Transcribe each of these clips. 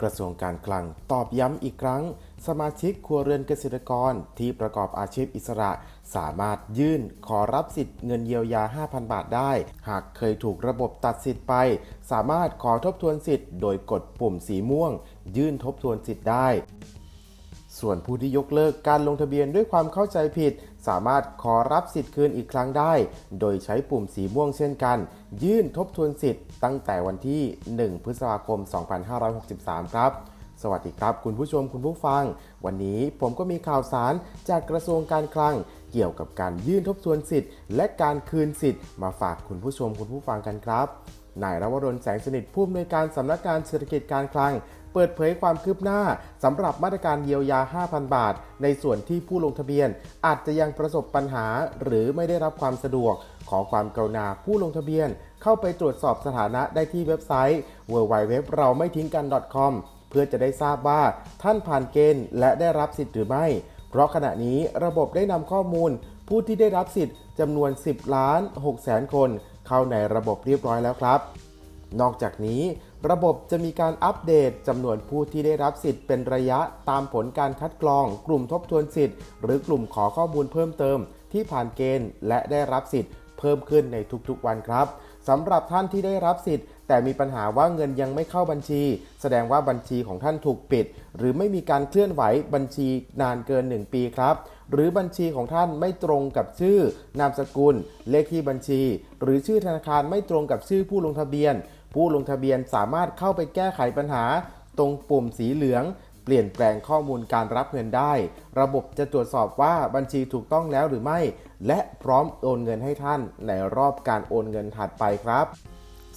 กระทรวงการคลังตอบย้ำอีกครั้ง สมาชิกครัวเรือนเกษตรกรที่ประกอบอาชีพอิสระ สามารถยื่นขอรับสิทธิ์เงินเยียวยา 5,000 บาทได้ หากเคยถูกระบบตัดสิทธิ์ไป สามารถขอทบทวนสิทธิ์โดยกดปุ่มสีม่วง ยื่นทบทวนสิทธิ์ได้ ส่วนผู้ที่ยกเลิกการลงทะเบียนด้วยความเข้าใจผิด สามารถขอรับสิทธิ์คืนอีกครั้งได้ โดยใช้ปุ่มสีม่วงเช่นกัน ยื่นทบทวนสิทธิ์ตั้งแต่วันที่ 1 พฤษภาคม 2563 ครับ สวัสดีครับ คุณผู้ชมคุณผู้ฟัง วันนี้ผมก็มีข่าวสารจากกระทรวงการคลัง เกี่ยวกับการยื่นทบทวนสิทธิ์ และการคืนสิทธิ์มาฝากคุณผู้ชมคุณผู้ฟังกันครับนายรวรนแสงสนิทผู้อำนวยการสำนักงานเศรษฐกิจการคลัง เปิดเผยความคืบหน้าสำหรับมาตรการเยียวยา 5,000 บาท ในส่วนที่ผู้ลงทะเบียนอาจจะยังประสบปัญหา หรือไม่ได้รับความสะดวก ขอความกรุณาผู้ลงทะเบียน เข้าไปตรวจสอบสถานะได้ที่เว็บไซต์ www เราไม่ทิ้งกัน .com เพื่อจะได้ทราบว่าท่านผ่านเกณฑ์และได้รับสิทธิ์หรือไม่ เพราะขณะนี้ระบบได้นำข้อมูล ผู้ที่ได้รับสิทธิ์จำนวน 10 ล้าน6แสนคน เข้าในระบบเรียบร้อยแล้วครับ นอกจากนี้ ระบบจะมีการอัปเดตจำนวนผู้ที่ได้รับสิทธิ์เป็นระยะตามผลการคัดกรอง กลุ่มทบทวนสิทธิ์ หรือกลุ่มขอข้อมูลเพิ่มเติม ที่ผ่านเกณฑ์ และได้รับสิทธิ์เพิ่มขึ้นในทุกๆวันครับสำหรับท่านที่ได้รับสิทธิ์ แต่มีปัญหาว่าเงินยังไม่เข้าบัญชี แสดงว่าบัญชีของท่านถูกปิด หรือไม่มีการเคลื่อนไหวบัญชีนานเกิน 1 ปีครับ หรือบัญชีของท่านไม่ตรงกับชื่อ นามสกุล เลขที่บัญชี หรือชื่อธนาคารไม่ตรงกับชื่อผู้ลงทะเบียน ผู้ลงทะเบียนสามารถเข้าไปแก้ไขปัญหา ตรงปุ่มสีเหลือง เปลี่ยนแปลงข้อมูลการรับเงินได้ ระบบจะตรวจสอบว่าบัญชีถูกต้องแล้วหรือไม่ และพร้อมโอนเงินให้ท่านในรอบการโอนเงินถัดไปครับ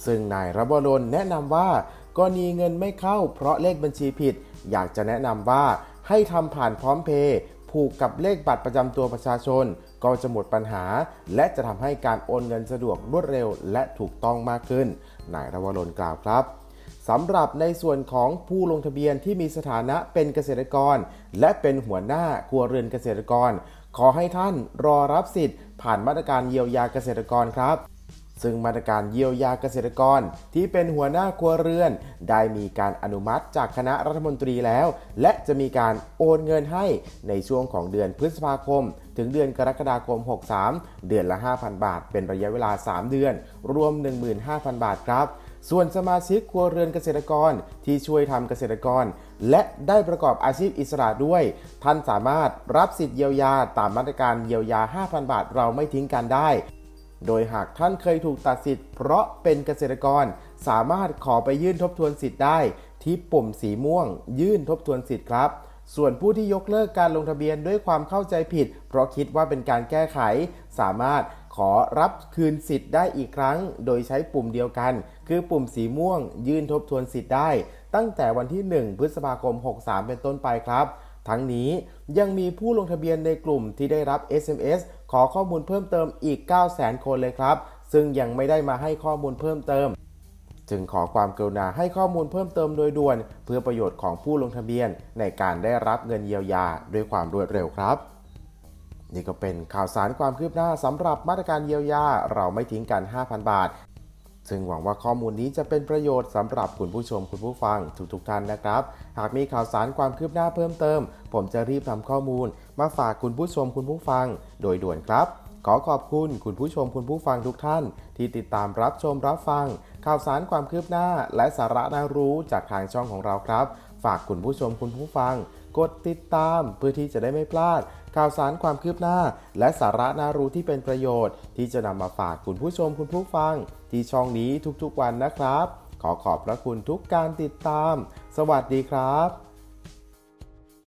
ซึ่งนายรบรนแนะนำว่ากรณีเงินไม่เข้าเพราะเลขบัญชีผิด อยากจะแนะนำว่าให้ทำผ่านพร้อมเพย์ ผูกกับเลขบัตรประจำตัวประชาชน ก็จะหมดปัญหา และจะทำให้การโอนเงินสะดวกรวดเร็ว และถูกต้องมากขึ้น นายรวรนกล่าวครับสำหรับในส่วนของผู้ลงทะเบียนที่มีสถานะเป็นเกษตรกร และเป็นหัวหน้าครัวเรือนเกษตรกร ขอให้ท่านรอรับสิทธิ์ ผ่านมาตรการเยียวยาเกษตรกรครับ ซึ่งมาตรการเยียวยาเกษตรกรที่เป็นหัวหน้าครัวเรือน ได้มีการอนุมัติจากคณะรัฐมนตรีแล้ว และจะมีการโอนเงินให้ในช่วงของเดือนพฤษภาคม ถึงเดือนกรกฎาคม 63 เดือนละ 5,000 บาท เป็นระยะเวลา 3 เดือน รวม 15,000 บาทครับส่วนสมาชิกครัวเรือนเกษตรกรที่ช่วยทำเกษตรกร และได้ประกอบอาชีพอิสระด้วย ท่านสามารถรับสิทธิ์เยียวยาตามมาตรการเยียวยา 5,000 บาทเราไม่ทิ้งกันได้ โดยหากท่านเคยถูกตัดสิทธิ์เพราะเป็นเกษตรกร สามารถขอไปยื่นทบทวนสิทธิ์ได้ ที่ปุ่มสีม่วง ยื่นทบทวนสิทธิ์ครับ ส่วนผู้ที่ยกเลิกการลงทะเบียนด้วยความเข้าใจผิด เพราะคิดว่าเป็นการแก้ไข สามารถขอรับคืนสิทธิ์ได้อีกครั้ง โดยใช้ปุ่มเดียวกัน คือปุ่มสีม่วง ยื่นทบทวนสิทธิ์ได้ ตั้งแต่วันที่ 1 พฤษภาคม 63 เป็นต้นไปครับ ทั้งนี้ยังมีผู้ลงทะเบียนในกลุ่มที่ได้รับ SMS อข้อมูลเพิ่มเติมอีก 900,000 คนเลยครับ ซึ่งยังไม่ได้มาให้ข้อมูลเพิ่มเติม จึงขอความกรุณาให้ข้อมูลเพิ่มเติมโดยด่วน เพื่อประโยชน์ของผู้ลงทะเบียนในการได้รับเงินเยียวยาด้วยความรวดเร็วครับนี่ก็เป็นข่าวสารความคืบหน้าสำหรับมาตรการเยียวยา เราไม่ทิ้งกัน 5,000 บาท ซึ่งหวังว่าข้อมูลนี้จะเป็นประโยชน์สำหรับคุณผู้ชมคุณผู้ฟังทุกๆท่านนะครับ หากมีข่าวสารความคืบหน้าเพิ่มเติม ผมจะรีบนำข้อมูล มาฝากคุณผู้ชมคุณผู้ฟัง โดยด่วนครับ ขอขอบคุณคุณผู้ชมคุณผู้ฟังทุกท่าน ที่ติดตามรับชมรับฟัง ข่าวสารความคืบหน้า และสาระน่ารู้จากทางช่องของเราครับ ฝากคุณผู้ชมคุณผู้ฟัง กดติดตามเพื่อที่จะได้ไม่พลาด ข่าวสารความคืบหน้า และสาระน่ารู้ที่เป็นประโยชน์ ที่จะนำมาฝากคุณผู้ชมคุณผู้ฟัง ที่ช่องนี้ทุกๆวันนะครับ ขอขอบพระคุณทุกการติดตาม สวัสดีครับ